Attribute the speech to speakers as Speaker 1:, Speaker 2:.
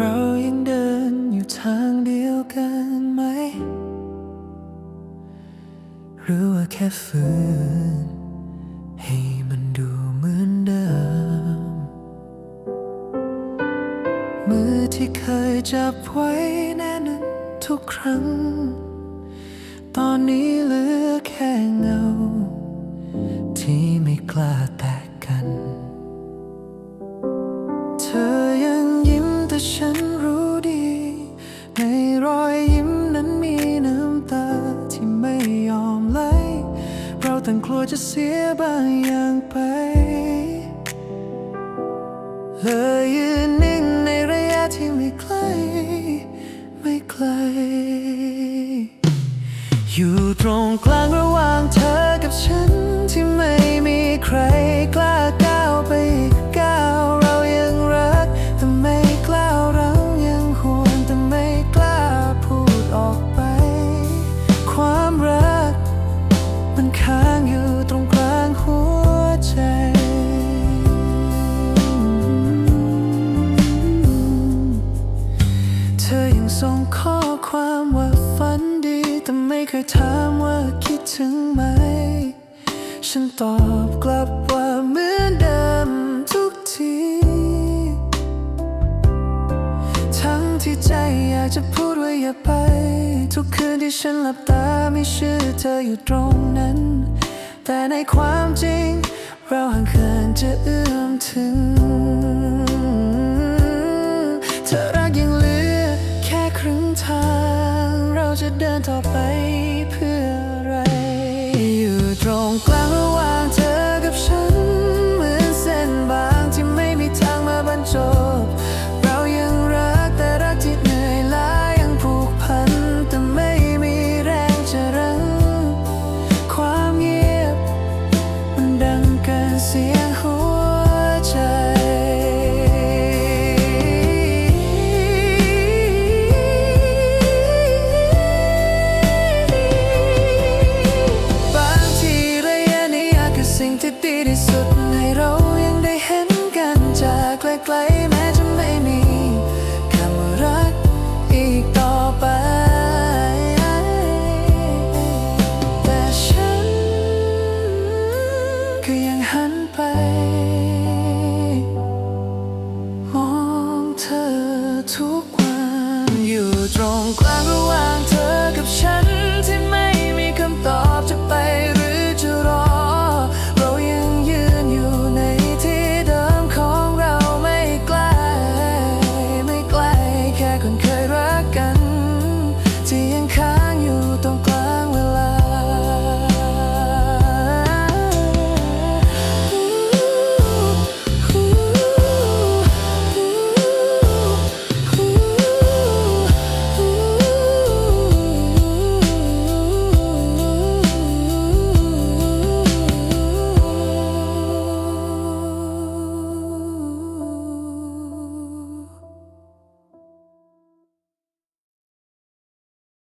Speaker 1: เรายังเดินอยู่ทางเดียวกันไหม หรือว่าแค่ฝืนให้มันดูเหมือนเดิม มือที่เคยจับไว้แน่นทุกครั้ง ตอนนี้เหลือแค่เงา ที่ไม่กล้าแตะกัน ต่างกลัวจะเสียบางอย่างไปเลยยืนนิ่งในระยะที่ไม่ไกล ไม่ไกล อยู่ตรงกลางระหว่างเธอกับฉัน ส่งข้อความว่าฝันดี แต่ไม่เคยถามว่าคิดถึงไหม ฉันตอบกลับว่าเหมือนเดิมทุกที ทั้งที่ใจอยากจะพูดว่าอย่าไป ทุกคืนที่ฉันหลับตาไม่เชื่อเธออยู่ตรงนั้น แต่ในความจริง เราห่างเกินจะเอื้อมถึง ไกลแม้จะไม่มีคำรักอีกต่อไป แต่ฉันก็ยังหันไป มองเธอทุกวันอยู่ตรงกลางระหว่าง